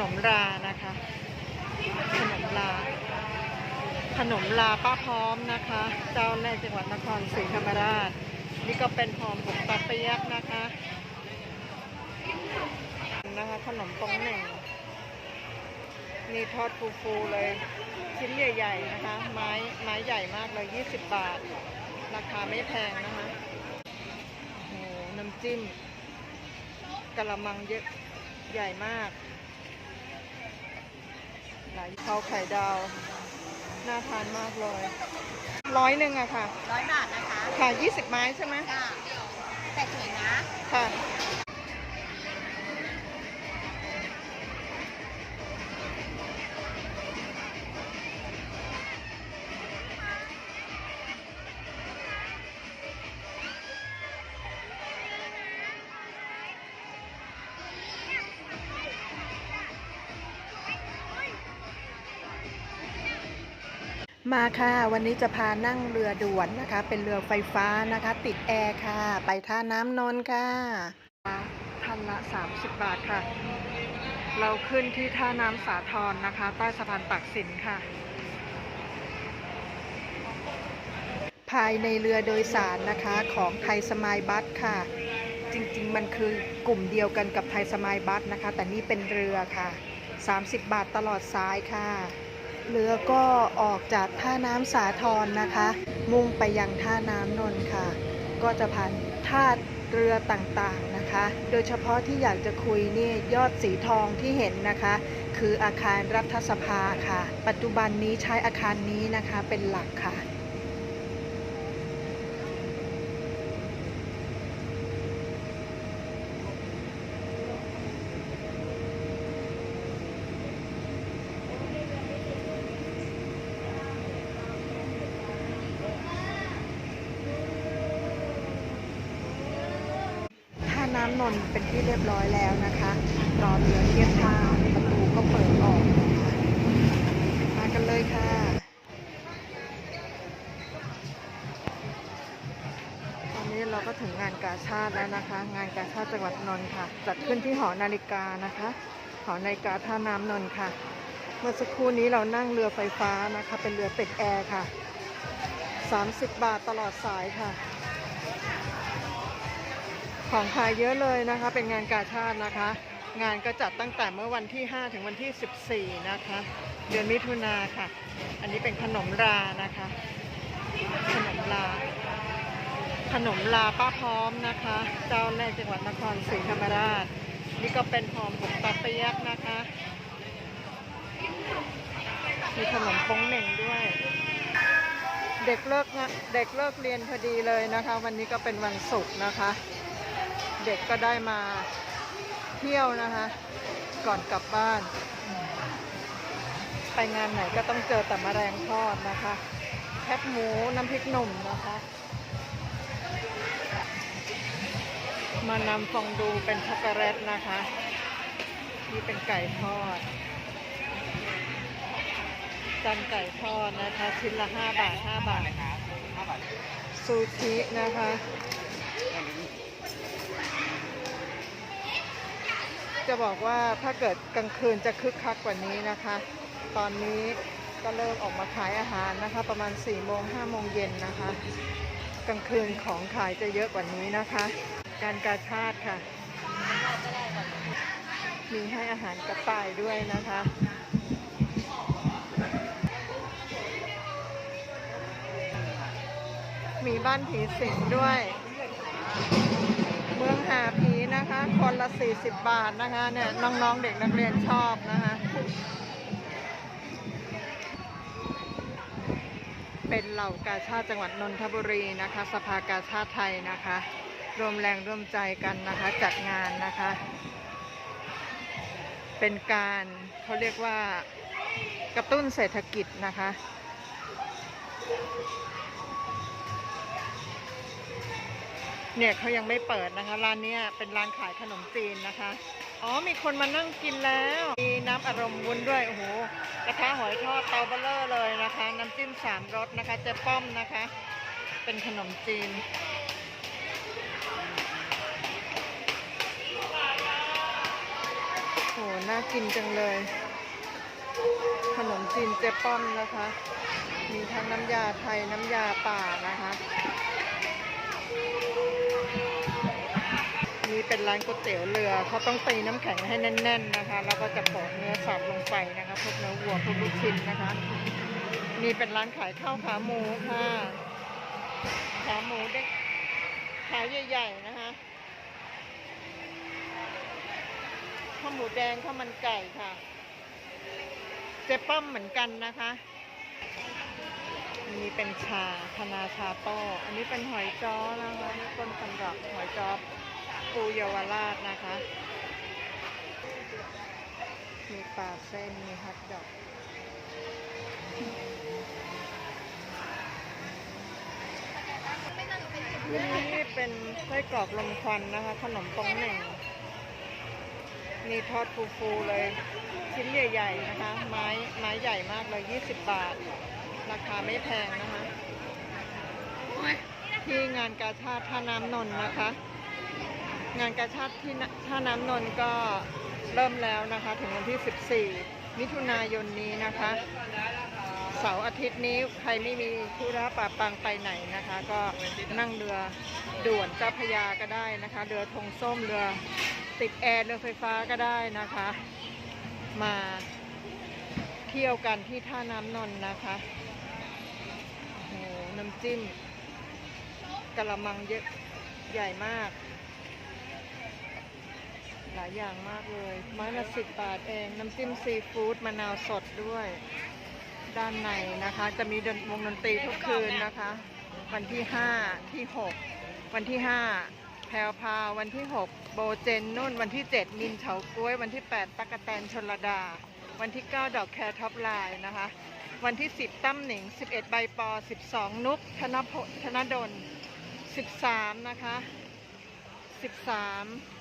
นมรานะคะ ขนมลา ขนมลาป้าพร้อมนะคะ เจ้าแรกจังหวัดนครศรีธรรมราช นี่ก็เป็นหอมบุกตะเปียกนะคะนะคะ ขนมตรงหนึ่งนี่ทอดฟูๆเลย ชิ้นใหญ่ๆนะคะ ไม้ไม้ใหญ่มากเลย 20 บาท ราคาไม่แพงนะคะโอ้โหน้ำจิ้มกะละมังเยอะใหญ่มาก หลายข้าวไข่ดาว น่าทานมากเลย ร้อยหนึ่งอะค่ะ ร้อยบาทนะคะ ค่ะ 20 ไม้ใช่ไหมจ้าแต่สวยนะ ค่ะ มาค่ะ วันนี้จะพานั่งเรือด่วนนะคะ เป็นเรือไฟฟ้านะคะ ติดแอร์ค่ะ ไปท่าน้ำนนท์ค่ะท่านละ 30 บาทค่ะ เราขึ้นที่ท่าน้ำสาทรนะคะ ใต้สะพานตักสินค่ะ ภายในเรือโดยสารนะคะของไทยสมายบัสค่ะ จริงๆ มันคือกลุ่มเดียวกันกับไทยสมายบัสนะคะ แต่นี่เป็นเรือค่ะ 30 บาทตลอดสายค่ะ เรือก็ออกจากท่าน้ำสาทรนะคะ มุ่งไปยังท่าน้ำนนท์ค่ะ ก็จะผ่านท่าเรือต่างๆนะคะ โดยเฉพาะที่อยากจะคุยนี่ยอดสีทองที่เห็นนะคะ คืออาคารรัฐสภาค่ะ ปัจจุบันนี้ใช้อาคารนี้นะคะเป็นหลักค่ะ ท่าน้ำนนท์เป็นที่เรียบร้อยแล้วนะคะ รอ เรือเทียบท่าประตูก็เปิดออก มากันเลยค่ะตอนนี้เราก็ถึงงานกาชาติแล้วนะคะ งานกาชาติจังหวัดนนท์ค่ะ จัดขึ้นที่หอนาฬิกานะคะ หอนาฬิกาท่าน้ำนนท์ค่ะ เมื่อสักครู่นี้เรานั่งเรือไฟฟ้านะคะ เป็นเรือติดแอร์ค่ะ 30 บาทตลอดสายค่ะของขายเยอะเลยนะคะ เป็นงานกาชาตินะคะ งานก็จัดตั้งแต่เมื่อวันที่ 5 ถึงวันที่ 14 นะคะ เดือนมิถุนาค่ะ อันนี้เป็นขนมรานะคะ ขนมลา ขนมลาป้าพร้อมนะคะ เจ้าแรกจังหวัดนครศรีธรรมราช นี่ก็เป็นหอมบุกตะเปียกนะคะ มีขนมป้งเหน่งด้วย เด็กเลิกงะเด็กเลิกเรียนพอดีเลยนะคะ วันนี้ก็เป็นวันศุกร์นะคะ เด็กก็ได้มา เที่ยวนะคะ ก่อนกลับบ้าน ไปงานไหนก็ต้องเจอแต่มแมลงทอดนะคะแคบหมูน้ำพริกหนุ่มนะคะมานำฟองดูเป็นช็อกโกแลตนะคะนี่เป็นไก่ทอดจันไก่ทอดนะคะ ชิ้นละ 5 บาท 5 บาท ซูชินะคะ จะบอกว่าถ้าเกิดกลางคืนจะคึกคักกว่านี้นะคะ ตอนนี้ก็เริ่มออกมาขายอาหารนะคะ ประมาณ4โมง5โมงเย็นนะคะ กลางคืนของขายจะเยอะกว่านี้นะคะ การกาชาติค่ะ มีให้อาหารกระต่ายด้วยนะคะมีบ้านผีสิงด้วย เมืองหาผีนะคะ คนละ 40 บาทนะคะเนี่ยน้องๆเด็กนักเรียนชอบนะคะเป็นเหล่ากาชาติจังหวัดนนทบุรีนะคะ สภากาชาติไทยนะคะ รวมแรงร่วมใจกันนะคะ จัดงานนะคะ เป็นการเขาเรียกว่ากระตุ้นเศรษฐกิจนะคะ เนี่ยเขายังไม่เปิดนะคะ ร้านนี้เป็นร้านขายขนมจีนนะคะ อ๋อมีคนมานั่งกินแล้ว มีน้ำอารมณ์วุ้นด้วย โอ้โหกระทะหอยทอดเตาเบลเลอร์เลยนะคะ น้ำจิ้มสามรสนะคะเจ๊ป้อมนะคะ เป็นขนมจีนโอ้โหน่ากินจังเลย ขนมจีนเจ๊ป้อมนะคะ มีทั้งน้ำยาไทยน้ำยาป่านะคะ นี่เป็นร้านก๋วยเตี๋ยวเรือเขาต้องตีน้ำแข็งให้แน่น ๆนะคะ แล้วก็จะโปะเนื้อสับลงไปนะคะพวกเนื้อวัวพวกลูกชิ้นนะคะนี่เป็นร้านขายข้าวขาหมูค่ะ ขาหมูเด็กขาใหญ่ ๆ นะคะข้าวหมูแดงข้าวมันไก่ค่ะ เจ๊ป้อมเหมือนกันนะคะนี้เป็นชาธนาชาโต้อันนี้เป็นหอยจ้อนะคะนี่ต้นตำรับหอยจ้อ ปูเยาวราชนะคะ มีปลาเส้น มีฮัทดอกนี่เป็นไส้กรอกลมควันนะคะ ขนมปองหนึ่งนี่ทอดฟูๆเลย ชิ้นใหญ่ๆนะคะ ไม้ไม้ใหญ่มากเลย 20 บาท ราคาไม่แพงนะคะ ที่งานกาชาติท่าน้ำนนท์นะคะ งานกาชาติที่ท่าน้ำนนท์ก็เริ่มแล้วนะคะ ถึงวันที่ 14 มิถุนายนนี้นะคะ เสาร์อาทิตย์นี้ใครไม่มีธุระป่าปังไปไหนนะคะ ก็นั่งเรือด่วนเจ้าพยาก็ได้นะคะ เรือธงส้มเรือติดแอร์เรือไฟฟ้าก็ได้นะคะ มาเที่ยวกันที่ท่าน้ำนนท์นะคะโอ้โหน้ำจิ้มกะละมังเยอะใหญ่มาก หลายอย่างมากเลย ไม้ละสิบบาทเอง น้ำจิ้มซีฟู้ดมะนาวสดด้วย ด้านในนะคะ จะมีดนวงดนตรีทุกคืนนะคะ วันที่5ที่6วันที่5แพรวพาวันที่6โบเจนนุ่น วันที่7มินเฉาก้วย วันที่8ตักะแตนชนระดา วันที่9ดอกแครท็อปไลน์นะคะ วันที่10ตั้มหนิง11ใบปอ12นุกธนพธนดล13นะคะ13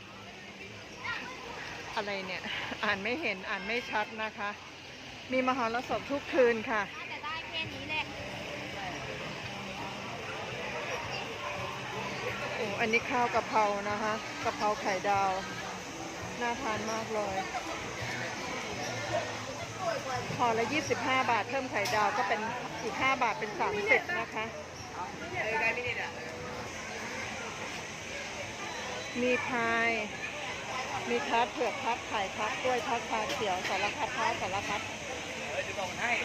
อะไรเนี่ย อ่านไม่เห็นอ่านไม่ชัดนะคะ มีมหรสพทุกคืนค่ะน่าจะได้แค่นี้แหละโอ้อันนี้ข้าวกะเพรานะคะกะเพราไข่ดาว น่าทานมากเลยห่อละ 25 บาท เพิ่มไข่ดาวก็เป็นอีก 5 บาทเป็น 30 นะคะ มีพาย มีคัดเผือกคัดไข่คัดกล้วยคัดชาเขียวสารพัดคัดสารพัด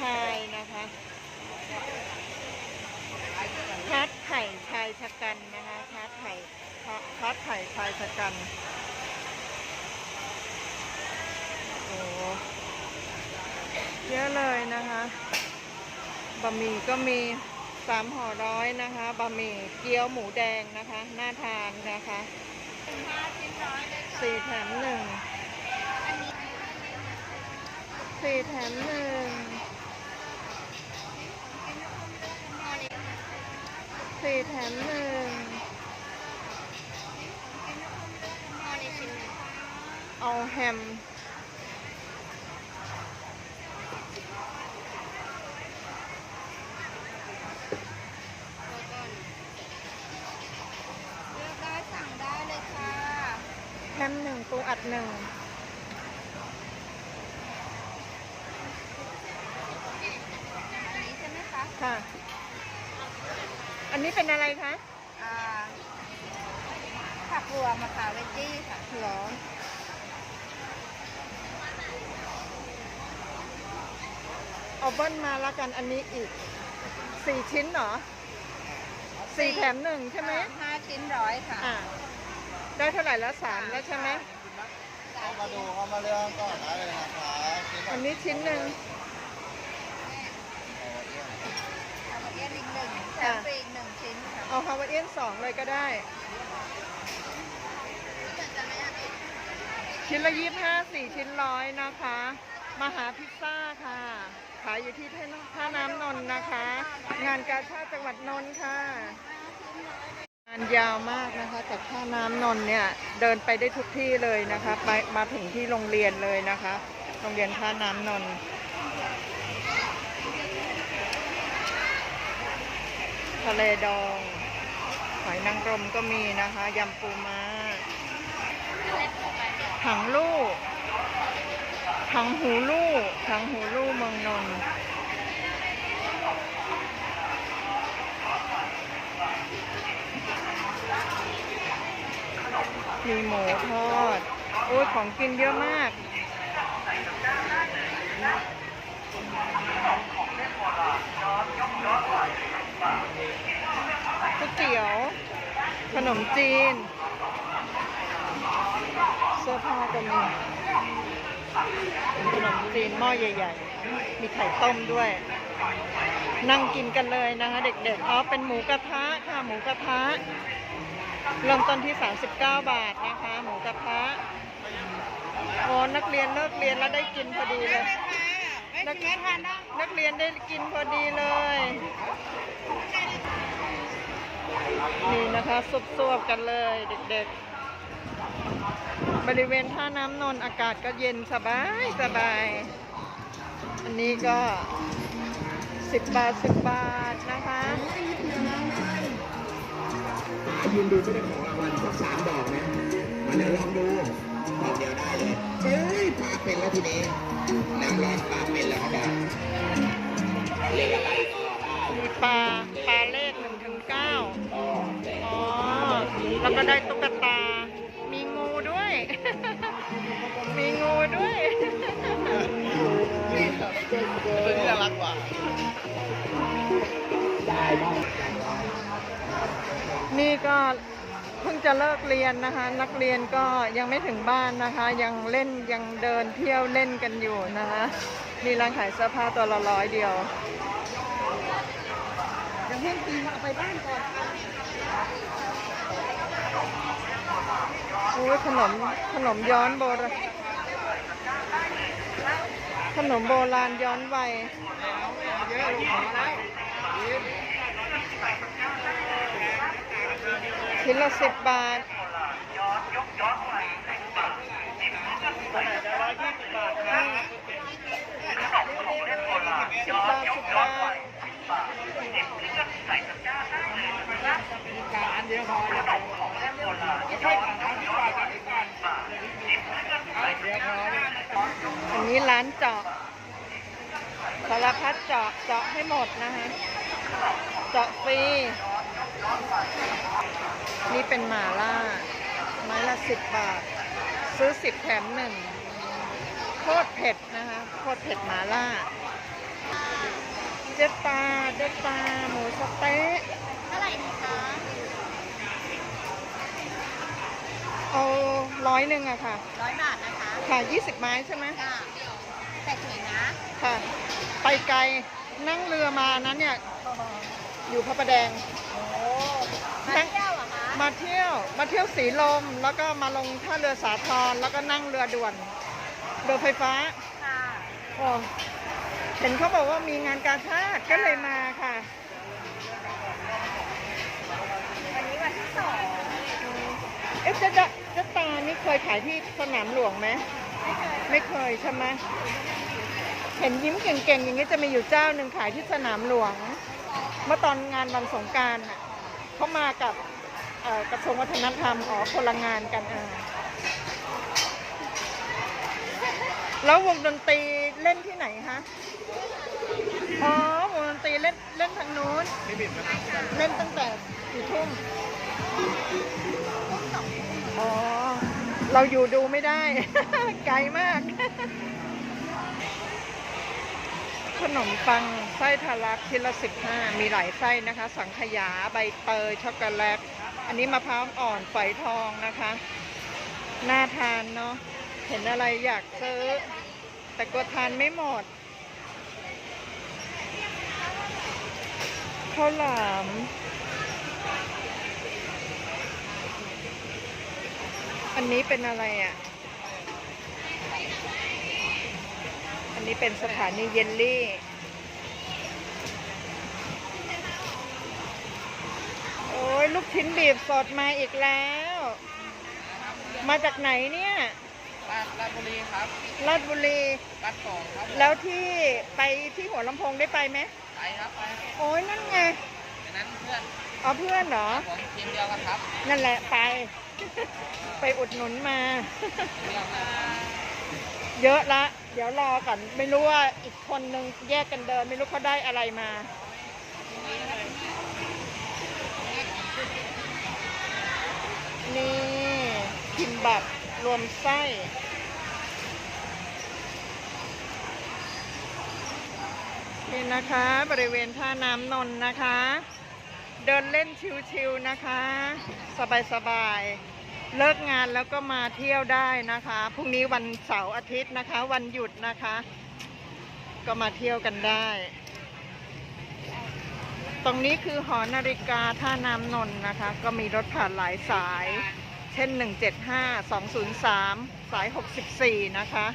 พายนะคะคัดไข่ชายชะกันนะคะคัดไข่คัดไข่ชายชะกันโอ้เยอะเลยนะคะบะหมี่ก็มีสามห่อร้อยนะคะบะหมี่เกี๊ยวหมูแดงนะคะน่าทานนะคะ สี่แถมหนึ่งสี่แถมหนึ่งสี่แถมหนึ่งเอาแฮม ตัวก่อนเลือกได้สั่งได้เลยค่ะ แฮมหนึ่งปูอัดหนึ่ง อันนี้ใช่ไหมคะ ค่ะ อันนี้เป็นอะไรคะ อ่าผักรวมมะขามเวจจี้ค่ะ หรอ เอาเบิ้ลมาแล้วกันอันนี้อีกสี่ชิ้นเหรอสี่แถมหนึ่งใช่ไหมห้าชิ้นร้อยค่ะ อ่าได้เท่าไหร่แล้วสามแล้วใช่ไหมเข้ามาดูเข้ามาเลือกก่อนได้เลยนะคะชิ้นอันนี้ชิ้นหนึ่งเอามาเอี้ยนอีกหนึ่งแถมฟรีอีกหนึ่งชิ้นค่ะเอาฮาวาเอียนสองเลยก็ได้ ชิ้นละยี่ห้าสี่ชิ้นร้อยนะคะ มาหาพิซซ่าค่ะ ขายอยู่ที่ท่าน้ำนนนท์นะคะ งานกาชาติจังหวัดนนท์ค่ะ งานยาวมากนะคะจากท่าน้ำนนท์เนี่ยเดินไปได้ทุกที่เลยนะคะ ไปมาถึงที่โรงเรียนเลยนะคะ โรงเรียนท่าน้ำนนท์ทะเลดองหอยนางรมก็มีนะคะยำปูม้าถังลูก ถังหูลู่ถังหูลู่เมืองนนท์มีหมูทอด โอ้ยของกินเยอะมาก ก๋วยเตี๋ยว ขนมจีน เสื้อผ้าก็มี หม้อใหญ่ ๆ มีไข่ต้มด้วย นั่งกินกันเลยนะคะ เด็กๆอ๋อเป็นหมูกระทะค่ะหมูกระทะเริ่มต้นที่ 39 บาทนะคะ หมูกระทะโอ้นักเรียนเลิกเรียนแล้วได้กินพอดีเลยนักเรียนนักเรียนได้กินพอดีเลย นี่นะคะสบๆกันเลยเด็กๆ บริเวณท่าน้ำนนท์อากาศก็เย็นสบายสบาย อันนี้ก็สิบบาทสิบบาทนะคะยืนดูไม่ได้ของรางวัลสักสามดอกนะมาเดี๋ยวลองดูดอกเดียวได้เลยเฮ้ยปลาเป็นแล้วทีนี้น้ำร้อนปลาเป็นแล้วครับเลขอะไรก็ได้มีปลาปลาเลขหนึ่งถึงเก้าอ๋อ แล้วก็ได้ตุ๊กตา มีงูด้วย มีงูด้วย ตัวนี้น่ารักกว่าได้นี่ก็เพิ่งจะเลิกเรียนนะคะ นักเรียนก็ยังไม่ถึงบ้านนะคะ ยังเล่นยังเดินเที่ยวเล่นกันอยู่นะคะนี่ร้านขายเสื้อผ้าตัวละร้อยเดียวยังเพิ่งตีมาไปบ้านก่อนโอ้ยขนมขนมย้อนโบราณ ขนมโบราณย้อนวัยชิ้นละสิบบาทสิบบาทสิบบาทอั นนี้ร้านเจาะสารพัดเจาะเจาะให้หมดนะคะเจาะฟรีนี่เป็นหมาล่า ไม้ละสิบบาท ซื้อสิบแถมหนึ่งโคตรเผ็ดนะคะโคตรเผ็ดหมาล่า เจ็ดตาเจ็ดตาหมูสะเต๊ะเท่าไหร่ดีคะเอาร้อยหนึ่งอะค่ะร้อยบาทนะคะ ค่ะยี่สิบไม้ใช่ไหมจ้าแต่สวยนะค่ะ ไปไกลนั่งเรือมานั้นเนี่ย อยู่พระประแดง โอ้มาเที่ยวเหรอคะมาเที่ยว มาเที่ยวสีลม แล้วก็มาลงท่าเรือสาทรแล้วก็นั่งเรือด่วน เรือไฟฟ้า ค่ะโอ้เห็นเขาบอกว่ามีงานกาชาติก็เลยมาค่ะ วันนี้วันที่สองเอ๊ะเจะจะเจะตานี่เคยขายที่สนามหลวงไหม ไม่เคยใช่ไหมเห็นยิ้มเก่งๆอย่างนี้จะมีอยู่เจ้าหนึ่งขายที่สนามหลวง เมื่อตอนงานวันสงการน่ะเขามากับกระทรวงวัฒนธรรมอ๋อคนละงานกันอ่าแล้ววงดนตรีเล่นที่ไหนคะอ๋อวงดนตรีเล่นเล่นทางนู้นเล่นตั้งแต่กี่ทุ่มอ๋อ เราอยู่ดูไม่ได้ ไกลมาก ขนมปังไส้ทะลักชิ้นละสิบห้ามีหลายไส้นะคะ สังขยาใบเตยช็อกโกแลต อันนี้มะพร้าวอ่อนฝอยทองนะคะน่าทานเนาะเห็นอะไรอยากซื้อ แต่กลัวทานไม่หมดข้าวหลาม อันนี้เป็นอะไรอะ อันนี้เป็นสถานีเยลลี่ โอ้ยลูกชิ้นบีบสดมาอีกแล้ว มาจากไหนเนี่ยราชราชบุรีครับราชบุรีรัดสองครับแล้วที่ไปที่หัวลำโพงได้ไปไหมไปครับไปโอ้ยนั่นไงดังนั้นเพื่อนเอาเพื่อนเหรอผมทีมเดียวกันครับ นั่นแหละไป ไปอุดหนุนมา เยอะละ เดี๋ยวรอก่อน ไม่รู้ว่าอีกคนนึงแยกกันเดิน ไม่รู้เขาได้อะไรมา นี่กิมบับรวมไส้นี่นะคะ บริเวณท่าน้ำนนนะคะ เดินเล่นชิวๆนะคะ สบายๆ เลิกงานแล้วก็มาเที่ยวได้นะคะ พรุ่งนี้วันเสาร์อาทิตย์นะคะ วันหยุดนะคะ ก็มาเที่ยวกันได้ ตรงนี้คือหอนาฬิกาท่าน้ำนนท์นะคะ ก็มีรถผ่านหลายสาย เช่น 175 203 สาย 64 นะคะ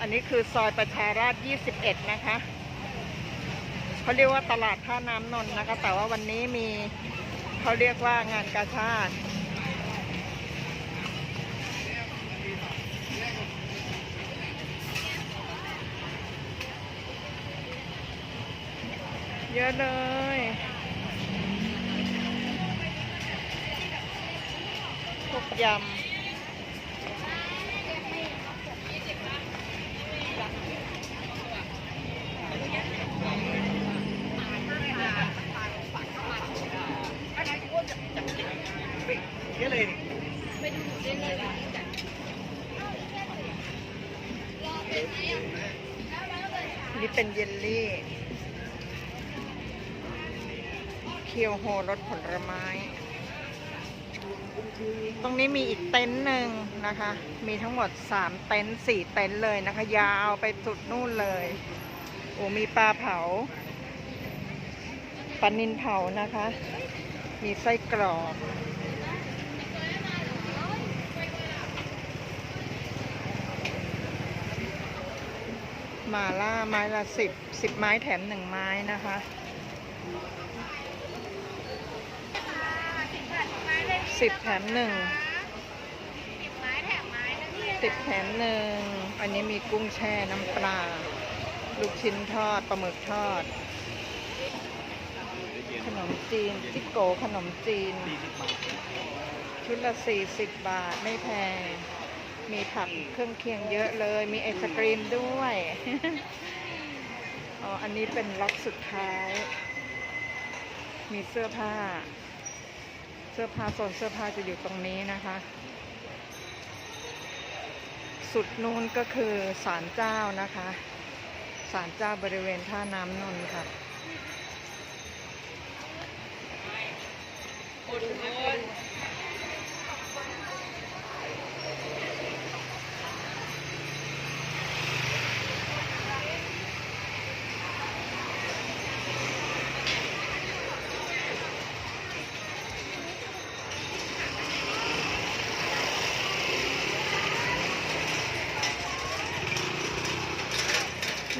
อันนี้คือซอยประชาราษฎร์21 นะคะเขาเรียกว่าตลาดท่าน้ำนนท์นะคะ แต่ว่าวันนี้มีเขาเรียกว่างานกาชาติ เยอะเลยพวกยำนี่เป็นเยลลี่ เคียวโฮรสผลไม้ ตรงนี้มีอีกเต็นท์หนึ่งนะคะ มีทั้งหมด3เต็นท์4เต็นท์เลยนะคะ ยาวไปสุดนู่นเลย โอ้มีปลาเผาปลานินเผานะคะ มีไส้กรอกมาล่าไม้ละสิบสิบไม้แถมหนึ่งไม้นะคะ สิบแถมหนึ่งสิบแถมไม้นะพี่สิบแถมหนึ่ง อันนี้มีกุ้งแช่น้ำปลา ลูกชิ้นทอดปลาหมึกทอด ขนมจีนจิโกขนมจีน ชุดละสี่สิบบาทไม่แพง มีผักเครื่องเคียงเยอะเลย มีไอศกรีมด้วยอ๋ออันนี้เป็นล็อกสุดท้าย มีเสื้อผ้า เสื้อผ้าโซนเสื้อผ้าจะอยู่ตรงนี้นะคะ สุดนู้นก็คือศาลเจ้านะคะศาลเจ้าบริเวณท่าน้ำนนท์ค่ะ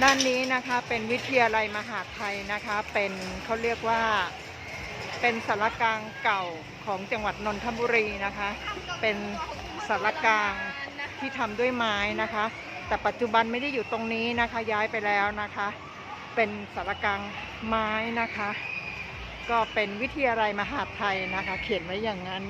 ด้านนี้นะคะเป็นวิทยาลัยมหาไทยนะคะ เป็นเขาเรียกว่าเป็นสารกลางเก่าของจังหวัดนนทบุรีนะคะ เป็นสารกลางที่ทำด้วยไม้นะคะ แต่ปัจจุบันไม่ได้อยู่ตรงนี้นะคะ ย้ายไปแล้วนะคะ เป็นสารกลางไม้นะคะ ก็เป็นวิทยาลัยมหาไทยนะคะ เขียนไว้อย่างนั้น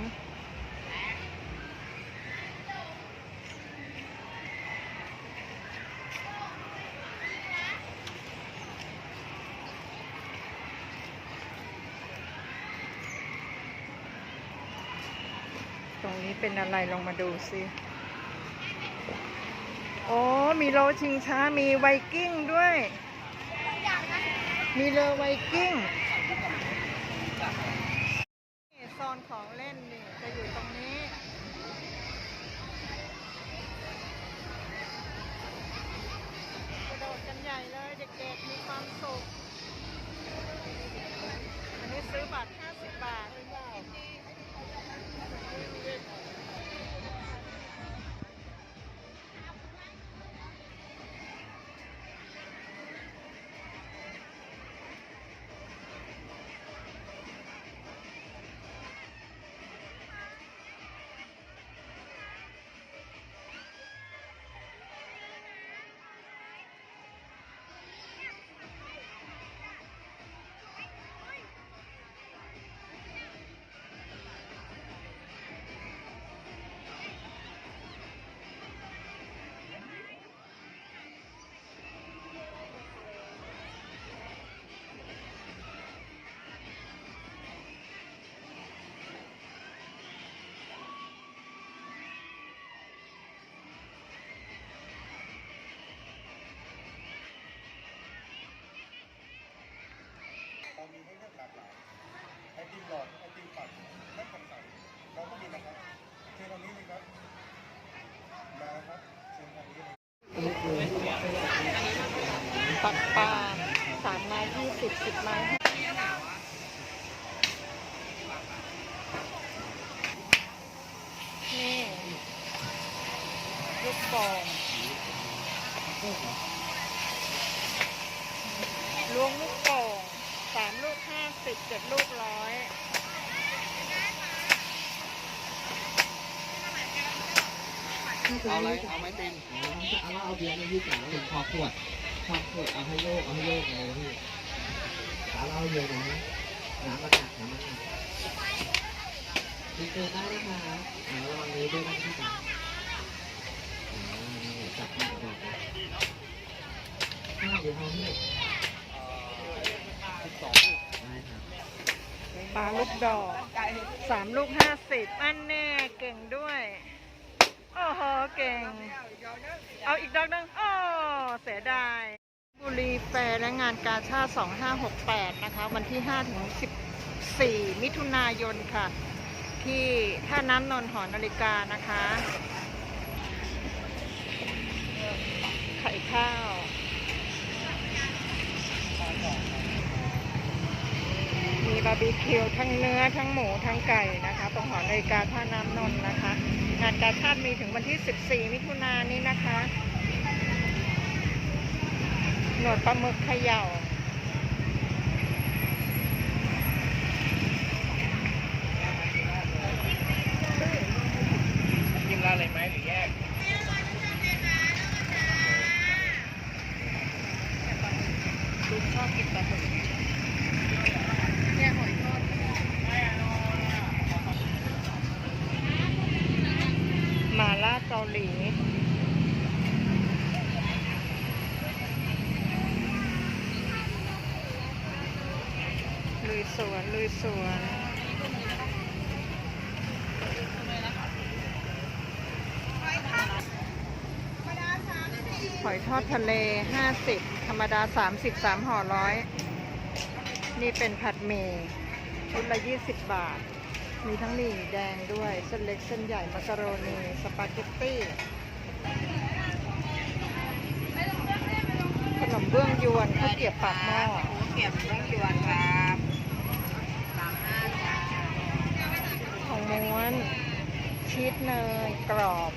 นี้เป็นอะไรลองมาดูสิโอ้มีโลชิงช้ามีไวกิ้งด้วย มีเรือไวกิ้งนี่โซนของเล่นนี่จะอยู่ตรงนี้กระโดดกันใหญ่เลยเด็กๆมีความสุข อันนี้ซื้อบัตร 50 บาท สิบไม้ห้านี่ลูกโป่งลวงลูกโป่งสามลูกห้าสิบเจ็ดลูกร้อยเอาอะไรเอาไม้ตินเอาเอาเบียร์มายี่สิบแล้วถึงคอขวดคอขวดเอาให้โยกเอาให้โยกเลยพี่ เอาเราเยอะนะน้ำมันหนักน้ำมันหนักตีเกินได้นะคะเอาระวังนี้ด้วยนะพี่จ๋าอ่าจับค่ะห้าเดี๋ยวเอาให้ได้ครับปลาลูกดอกสามลูกห้าสิบอันแน่เก่งด้วย โอ้โห เก่ง เอาอีกดอกหนึง โอ้ เสียดาย บุรีแฟร์และงานกาชาติ2568 นะคะ วันที่ 5 ถึง 14 มิถุนายนค่ะ ที่ท่าน้ำนนท์หอนาฬิกานะคะ ไข่ข้าวมีบาร์บีคิวทั้งเนื้อทั้งหมูทั้งไก่นะคะตรงหอนาฬิกาท่าน้ำนนท์นะคะ งานกาชาติมีถึงวันที่ 14 มิถุนายนนี้นะคะ หนวดปลาหมึกเขย่ากินร้านอะไรไหมหรือแยก ลูกชอบกินปลาหมึกหมาล่าเกาหลี ลุย สวนลุยสวนหอยทอดทะเล50ธรรมดา30 3ห่อร้อยนี่เป็นผัดหมี่ชุดละ20บาท มีทั้งหมี่แดงด้วย เส้นเล็กเส้นใหญ่มักกะโรนีสปาเกตตี้ขนมเบื้องยวนข้าวเกรียบปากหม้อเก็บเรื่องยวนครับสามห้าจ้า ของ ม้วนชีสเนยกรอบ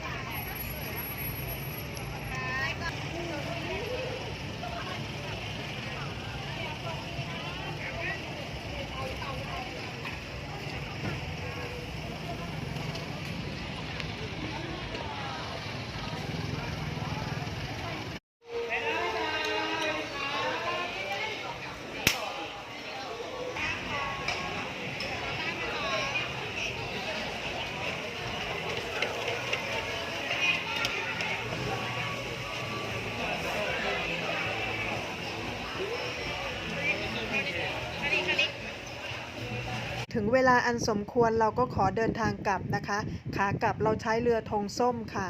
เวลาอันสมควรเราก็ขอเดินทางกลับนะคะ ขากลับเราใช้เรือธงส้มค่ะ